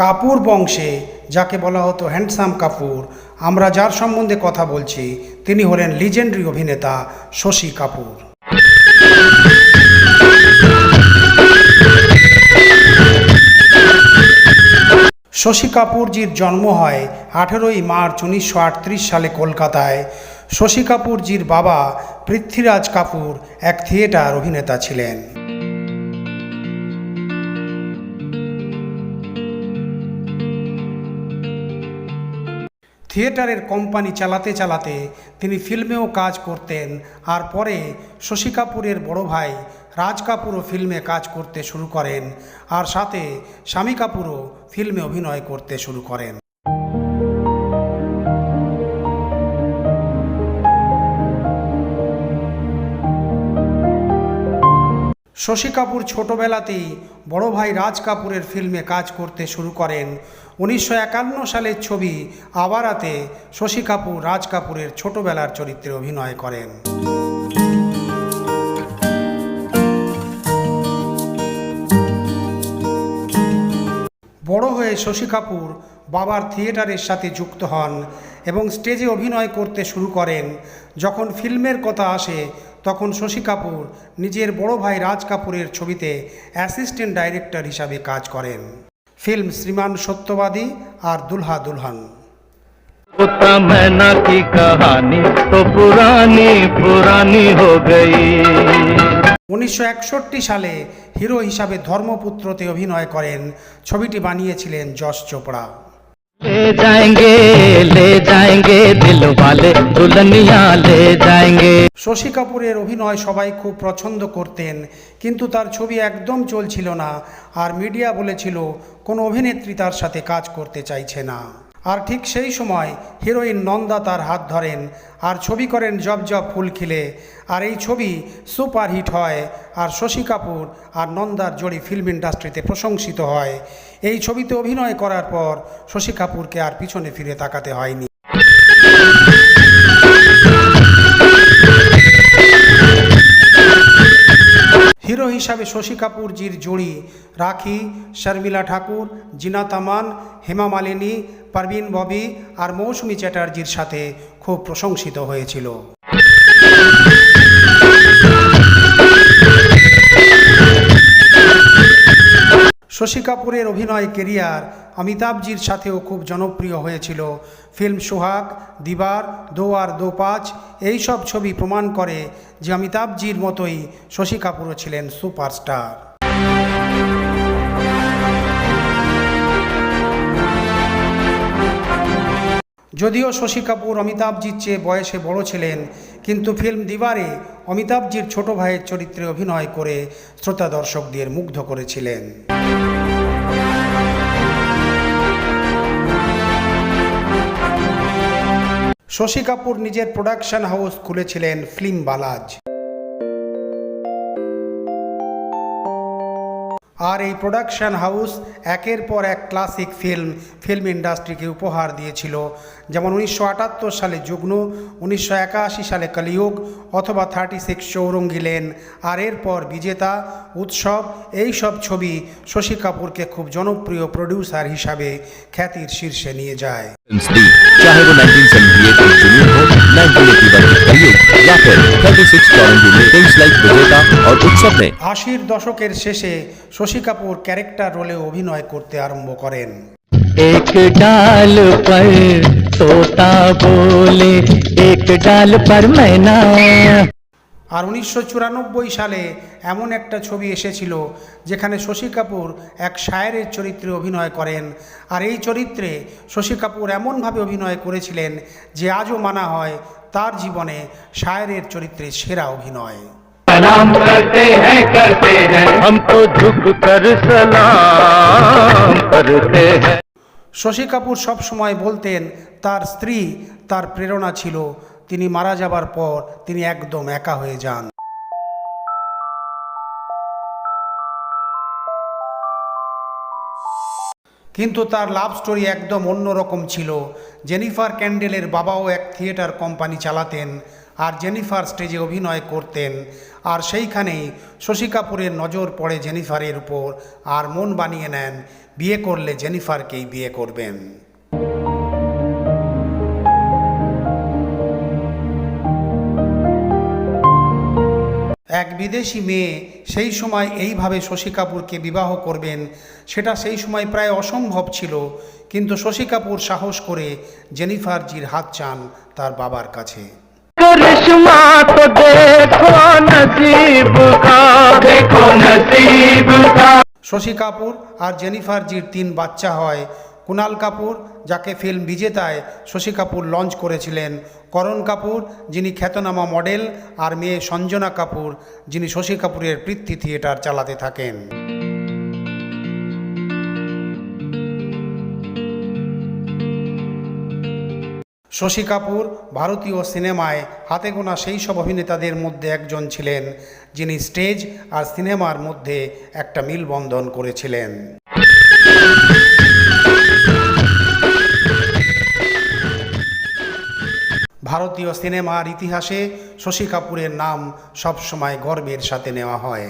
কাপুর বংশে, যাকে বলা হতো হ্যান্ডসাম কাপুর, আমরা যার সম্বন্ধে কথা বলছি, তিনি হলেন লিজেন্ডারি অভিনেতা শশী কাপুর। শশী কাপুরজির জন্ম হয় আঠেরোই মার্চ উনিশশো আটত্রিশ সালে কলকাতায়। শশী কাপুরজির বাবা পৃথ্বীরাজ কাপুর এক থিয়েটার অভিনেতা ছিলেন। থিয়েটারের কোম্পানি চালাতে চালাতে তিনি ফিল্মেও কাজ করতেন আর পরে শশী কাপুরের বড় ভাই রাজ কাপুরও ফিল্মে কাজ করতে শুরু করেন আর সাথে স্বামী কাপুরও ফিল্মে অভিনয় করতে শুরু করেন। শশী কাপুর ছোটবেলাতেই বড় ভাই রাজ কাপুরের ফিল্মে কাজ করতে শুরু করেন। উনিশশো একান্ন সালের ছবি আবারাতে শশী কাপুর রাজ কাপুরের ছোটবেলার চরিত্রে অভিনয় করেন। বড় হয়ে শশী কাপুর বাবার থিয়েটারের সাথে যুক্ত হন এবং স্টেজে অভিনয় করতে শুরু করেন। যখন ফিল্মের কথা আসে তখন শশী কাপুর নিজের বড় ভাই রাজ কাপুরের ছবিতে অ্যাসিস্ট্যান্ট ডাইরেক্টর হিসাবে কাজ করেন ফিল্ম শ্রীমান সত্যবাদী আর দুলহা দুলহান वो तमन्ना की कहानी तो पुरानी पुरानी हो गई উনিশশো একষট্টি সালে হিরো হিসাবে ধর্মপুত্রতে অভিনয় করেন ছবিটি বানিয়েছিলেন যশ চোপড়া ले जाएंगे ले जाएंगे दिल वाले दुल्हनिया ले जाएंगे শশী কাপুরের অভিনয় সবাই খুব পছন্দ করতেন কিন্তু তার ছবি একদম চলছিল না আর মিডিয়া বলেছিল কোনো অভিনেত্রী তার সাথে কাজ করতে চাইছে না আর ঠিক সেই সময় হিরোইন নন্দা তার হাত ধরেন আর ছবি করেন জব জব ফুল খিলে। আর এই ছবি সুপারহিট হয় আর শশী কাপুর আর নন্দার জড়ি ফিল্ম ইন্ডাস্ট্রিতে প্রশংসিত হয়। এই ছবিতে অভিনয় করার পর শশী কাপুরকে আর পিছনে ফিরে তাকাতে হয়নি। হিরো হিসাবে শশী কাপুরজির জুড়ি রাখি, শর্মিলা ঠাকুর জিনা তামান হেমা মালিনী, পারভিন ববি আর মৌসুমী চ্যাটার্জির সাথে খুব প্রশংসিত হয়েছিল। শশী কাপুরের অভিনয় কেরিয়ার অমিতাভজির সাথেও খুব জনপ্রিয় হয়েছিল। ফিল্ম সোহাগ, দিবার, দো আর দো পাঁচ এই সব ছবি প্রমাণ করে যে অমিতাভজির মতোই শশী কাপুরও ছিলেন সুপারস্টার। যদিও শশী কাপুর অমিতাভজির চেয়ে বয়সে বড় ছিলেন, কিন্তু ফিল্ম দিবারে অমিতাভজির ছোট ভাইয়ের চরিত্রে অভিনয় করে শ্রোতা দর্শকদের মুগ্ধ করেছিলেন। শশী কাপুর নিজের প্রোডাকশন হাউস খুলেছিলেন ফিল্ম বালাজ। আর এই প্রোডাকশন হাউস একের পর এক ক্লাসিক ফিল্ম ফিল্ম ইন্ডাস্ট্রিকে উপহার দিয়েছিল। যেমন উনিশশো আটাত্তর সালে যুগ্ন, উনিশশো একাশি সালে কলিযুগ, অথবা থার্টি সিক্স চৌরঙ্গি লেন। আর এরপর বিজেতা, উৎসব এই সব ছবি শশী কাপুরকে খুব জনপ্রিয় প্রডিউসার হিসাবে খ্যাতির শীর্ষে নিয়ে যায়। दी चाहे वो 1978 की जुनून हो 1981 की कलयुग या फिर 36 चौरंगी में तेईस लाइक विजेता और उत्सव में আশির দশকের শেষে শশী কাপুর ক্যারেক্টার রোলে অভিনয় করতে আরম্ভ করেন एक डाल पर तोता बोले एक डाल पर मैना আর উনিশশো চুরানব্বই সালে এমন একটা ছবি এসেছিল যেখানে শশী কাপুর এক শায়েরের চরিত্রে অভিনয় করেন। আর এই চরিত্রে শশী কাপুর এমনভাবে অভিনয় করেছিলেন যে আজও মানা হয় তার জীবনে শায়েরের চরিত্রে সেরা অভিনয়। শশী কাপুর সবসময় বলতেন তার স্ত্রী তার প্রেরণা ছিল তিনি মারা যাবার পর তিনি একদম একা হয়ে যান। কিন্তু তার লাভ স্টোরি একদম অন্যরকম ছিল। জেনিফার ক্যান্ডেলের বাবাও এক থিয়েটার কোম্পানি চালাতেন আর জেনিফার স্টেজে অভিনয় করতেন। আর সেইখানেই শশী কাপুরের নজর পড়ে জেনিফারের উপর আর মন বানিয়ে নেন, বিয়ে করলে জেনিফারকেই বিয়ে করবেন। এক বিদেশি মেয়ে সেই সময় এইভাবে শশী কাপুরকে বিবাহ করবেন সেটা সেই সময় প্রায় অসম্ভব ছিল কিন্তু শশী কাপুর সাহস করে জেনিফার জির হাত চান তার বাবার কাছে करिश्मा तो देखो नसीब का देखो नसीब का শশী কাপুর আর জেনিফার জির তিন বাচ্চা হয় কুনাল কাপুর যাকে ফিল্ম বিজেতায় শশী কাপুর লঞ্চ করেছিলেন করণ কাপুর, যিনি খ্যাতনামা মডেল, আর মেয়ে সঞ্জনা কাপুর, যিনি শশী কাপুরের পৃথ্বী থিয়েটার চালাতে থাকেন। শশী কাপুর ভারতীয় সিনেমায় হাতে গোনা সেই সব অভিনেতাদের মধ্যে একজন ছিলেন, যিনি স্টেজ আর সিনেমার মধ্যে একটা মিলবন্ধন করেছিলেন। ভারতীয় সিনেমার ইতিহাসে শশী কাপুরের নাম সবসময় গর্বের সাথে নেওয়া হয়।